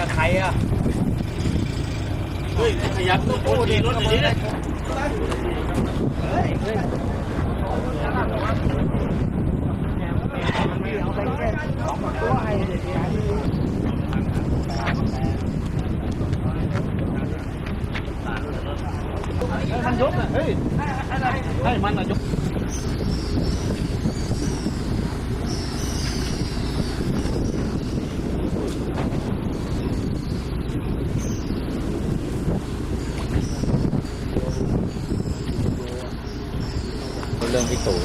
อะเฮ้ยขยับตัวโอ้ดีรถดีเลยมันยกอะเฮ้ยให้มันอะยก เรื่องพี่ตู่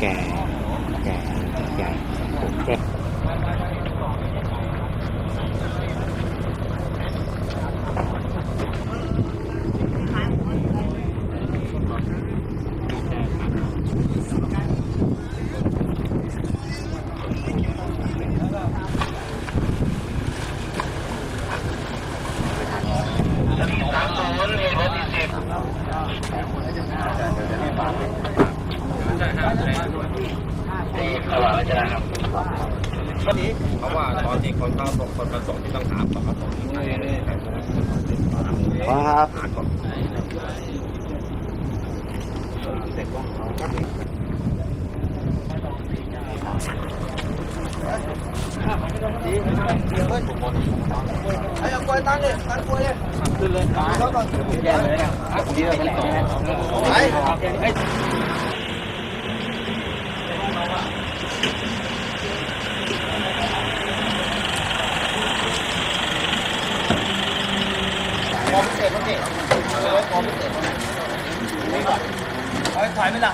แก่แก่ใหญ่แก่ วันนี้เพราะว่าตอนที่คนเข้าส่งคนมาส่งที่ต้องหาต่อเขาส่งที่ไหนครับหาก่อนไอ้เอากล้วยตั้งเลยตั้งกล้วยเลยขึ้นเลยเขาก่อนแย่เลยนะเดี๋ยวไปต่อไปพอพิ เศษมั้งดิพอพิเศษมั้งนี่ก่อนเอาถ่ายไหมล่ะ